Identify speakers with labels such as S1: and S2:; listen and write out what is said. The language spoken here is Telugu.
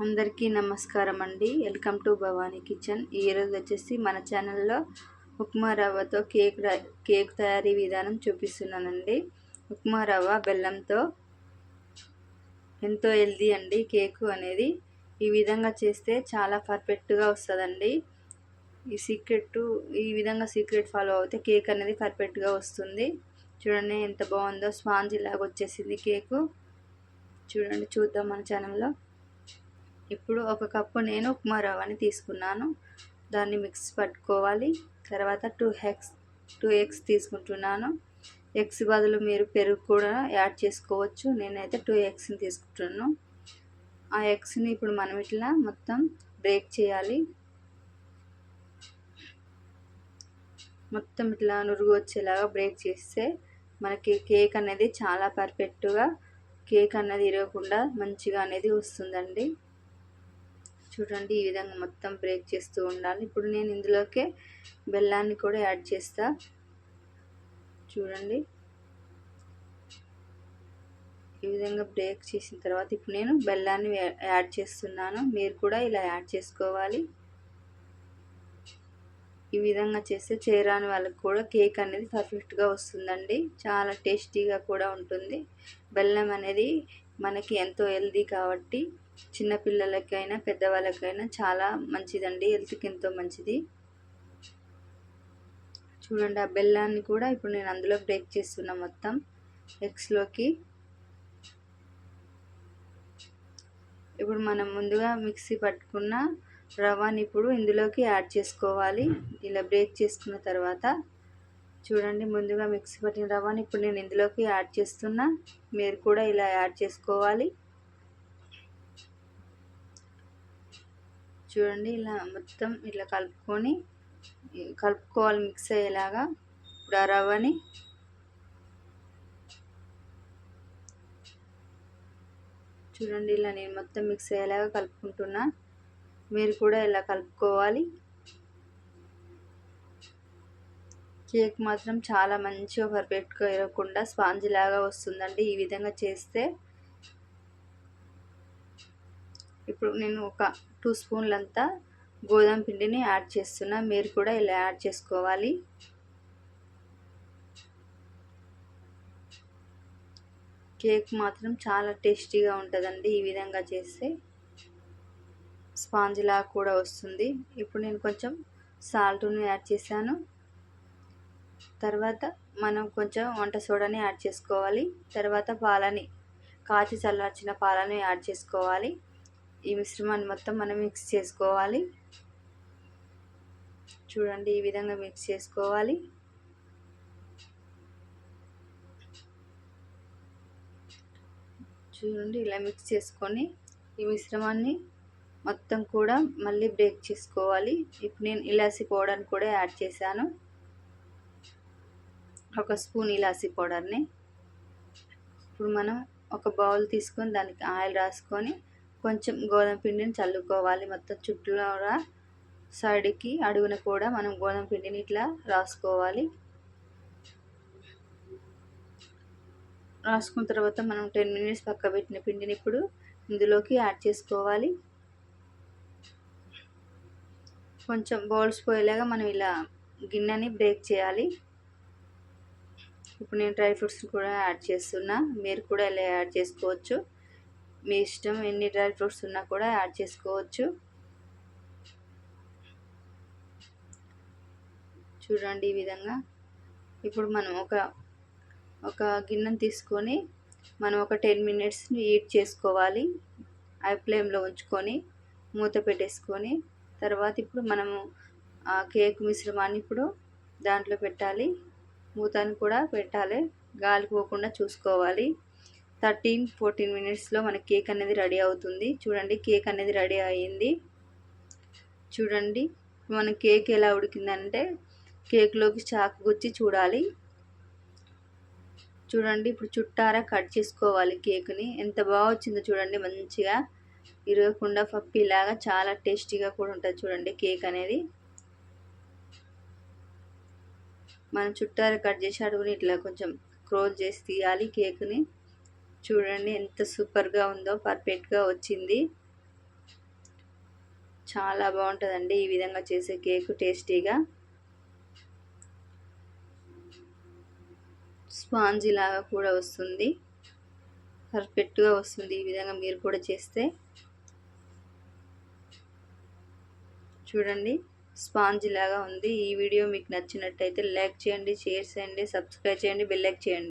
S1: అందరికీ నమస్కారం అండి వెల్కమ్ టు భవానీ కిచెన్. ఈరోజు వచ్చేసి మన ఛానల్లో ఉప్మా రవ్వతో కేక్ కేక్ తయారీ విధానం చూపిస్తున్నానండి. ఉప్మా రవ్వ బెల్లంతో ఎంతో హెల్దీ అండి. కేకు అనేది ఈ విధంగా చేస్తే చాలా పర్ఫెక్ట్గా వస్తుందండి. ఈ సీక్రెట్ ఈ విధంగా సీక్రెట్ ఫాలో అవుతే కేక్ అనేది పర్ఫెక్ట్గా వస్తుంది. చూడండి ఎంత బాగుందో. స్పాంజ్ లాగా వచ్చేసింది కేకు. చూడండి చూద్దాం మన ఛానల్లో. ఇప్పుడు ఒక కప్పు నేను ఉప్మా రవ్వని తీసుకున్నాను. దాన్ని మిక్స్ పట్టుకోవాలి. తర్వాత టూ ఎగ్స్ టూ ఎగ్స్ తీసుకుంటున్నాను. ఎగ్స్ బదులు మీరు పెరుగు కూడా యాడ్ చేసుకోవచ్చు. నేనైతే టూ ఎగ్స్ని తీసుకుంటున్నాను. ఆ ఎగ్స్ని ఇప్పుడు మనం ఇట్లా మొత్తం బ్రేక్ చేయాలి. మొత్తం ఇట్లా నురుగు వచ్చేలాగా బ్రేక్ చేస్తే మనకి కేక్ అనేది చాలా పర్ఫెక్ట్గా కేక్ అనేది ఇరగకుండా మంచిగా అనేది వస్తుందండి. చూడండి ఈ విధంగా మొత్తం బ్రేక్ చేస్తూ ఉండాలి. ఇప్పుడు నేను ఇందులోకే బెల్లాన్ని కూడా యాడ్ చేస్తా. చూడండి. ఈ విధంగా బ్రేక్ చేసిన తర్వాత ఇప్పుడు నేను బెల్లాన్ని యాడ్ చేస్తున్నాను. మీరు కూడా ఇలా యాడ్ చేసుకోవాలి. ఈ విధంగా చేస్తే చేరాని వాళ్ళకి కూడా కేక్ అనేది పర్ఫెక్ట్గా వస్తుందండి. చాలా టేస్టీగా కూడా ఉంటుంది. బెల్లం అనేది మనకి ఎంతో హెల్దీ కాబట్టి చిన్నపిల్లలకైనా పెద్దవాళ్ళకైనా చాలా మంచిదండి. హెల్త్కి ఎంతో మంచిది. చూడండి ఆ బెల్లాన్ని కూడా ఇప్పుడు నేను అందులో బ్రేక్ చేస్తున్నా మొత్తం. ఎగ్స్లోకి ఇప్పుడు మనం ముందుగా మిక్సీ పట్టుకున్న రవ్వని ఇప్పుడు ఇందులోకి యాడ్ చేసుకోవాలి. ఇలా బ్రేక్ చేసుకున్న తర్వాత చూడండి ముందుగా మిక్సీ పట్టిన రవ్వని ఇప్పుడు నేను ఇందులోకి యాడ్ చేస్తున్నా. మీరు కూడా ఇలా యాడ్ చేసుకోవాలి. చూడండి ఇలా మొత్తం ఇట్లా కలుపుకొని కలుపుకోవాలి మిక్స్ అయ్యేలాగా. ఇప్పుడు ఆ రవ్వని చూడండి ఇలా నేను మొత్తం మిక్స్ అయ్యేలాగా కలుపుకుంటున్నా. మీరు కూడా ఇలా కలుపుకోవాలి. కేక్ మాత్రం చాలా మంచిగా పర్ఫెక్ట్గా ఇరగకుండా స్పాంజ్ లాగా వస్తుందండి. ఈ విధంగా చేస్తే ఇప్పుడు నేను ఒక టూ స్పూన్లంతా గోధుమ పిండిని యాడ్ చేస్తున్నా. మీరు కూడా ఇలా యాడ్ చేసుకోవాలి. కేక్ మాత్రం చాలా టేస్టీగా ఉంటుందండి ఈ విధంగా చేస్తే. స్పాంజిలా కూడా వస్తుంది. ఇప్పుడు నేను కొంచెం సాల్ట్ని యాడ్ చేశాను. తర్వాత మనం కొంచెం వంట సోడాని యాడ్ చేసుకోవాలి. తర్వాత పాలని కాచి చల్లార్చిన పాలను యాడ్ చేసుకోవాలి. ఈ మిశ్రమాన్ని మొత్తం మనం మిక్స్ చేసుకోవాలి. చూడండి ఈ విధంగా మిక్స్ చేసుకోవాలి. చూడండి ఇలా మిక్స్ చేసుకొని ఈ మిశ్రమాన్ని మొత్తం కూడా మళ్ళీ బ్రేక్ చేసుకోవాలి. ఇప్పుడు నేను ఇలాచి పౌడర్ని కూడా యాడ్ చేశాను. ఒక స్పూన్ ఇలాచి పౌడర్ని ఇప్పుడు మనం ఒక బౌల్ తీసుకొని దానికి ఆయిల్ రాసుకొని కొంచెం గోధుమ పిండిని చల్లుకోవాలి. మొత్తం చుట్టూరా సైడ్కి అడుగున కూడా మనం గోధుమ పిండిని ఇట్లా రాసుకోవాలి. రాసుకున్న తర్వాత మనం టెన్ మినిట్స్ పక్క పెట్టిన పిండిని ఇప్పుడు ఇందులోకి యాడ్ చేసుకోవాలి. కొంచెం బౌల్స్ పోయేలాగా మనం ఇలా గిన్నెని బ్రేక్ చేయాలి. ఇప్పుడు నేను డ్రై ఫ్రూట్స్ కూడా యాడ్ చేస్తున్నా. మీరు కూడా ఇలా యాడ్ చేసుకోవచ్చు. మీ ఇష్టం ఎన్ని డ్రై ఫ్రూట్స్ ఉన్నా కూడా యాడ్ చేసుకోవచ్చు. చూడండి ఈ విధంగా. ఇప్పుడు మనం ఒక ఒక గిన్నెను తీసుకొని మనం ఒక టెన్ మినిట్స్ హీట్ చేసుకోవాలి. ఐ ఫ్లేమ్లో ఉంచుకొని మూత పెట్టేసుకొని తర్వాత ఇప్పుడు మనము ఆ కేక్ మిశ్రమాన్ని ఇప్పుడు దాంట్లో పెట్టాలి. మూతని కూడా పెట్టాలి. గాలి పోకుండా చూసుకోవాలి. థర్టీన్ ఫోర్టీన్ మినిట్స్లో మన కేక్ అనేది రెడీ అవుతుంది. చూడండి కేక్ అనేది రెడీ అయ్యింది చూడండి మన కేక్ ఎలా ఉడికిందంటే కేక్లోకి చాకు గుచ్చి చూడాలి. చూడండి ఇప్పుడు చుట్టారా కట్ చేసుకోవాలి కేక్ని. ఎంత బాగా వచ్చిందో చూడండి మంచిగా ఇరగకుండా పప్పిలాగా చాలా టేస్టీగా కూడా ఉంటుంది చూడండి కేక్ అనేది. మనం చుట్టారా కట్ చేసి అడుగుని ఇట్లా కొంచెం క్రోజ్ చేసి తీయాలి కేక్ని. చూడండి ఎంత సూపర్గా ఉందో పర్ఫెక్ట్గా వచ్చింది. చాలా బాగుంటుందండి ఈ విధంగా చేసే కేక్ టేస్టీగా. స్పాంజీ లాగా కూడా వస్తుంది. పర్ఫెక్ట్గా వస్తుంది ఈ విధంగా మీరు కూడా చేస్తే. చూడండి స్పాంజ్ లాగా ఉంది. ఈ వీడియో మీకు నచ్చినట్టయితే లైక్ చేయండి షేర్ చేయండి సబ్స్క్రైబ్ చేయండి బెల్లైక్ చేయండి.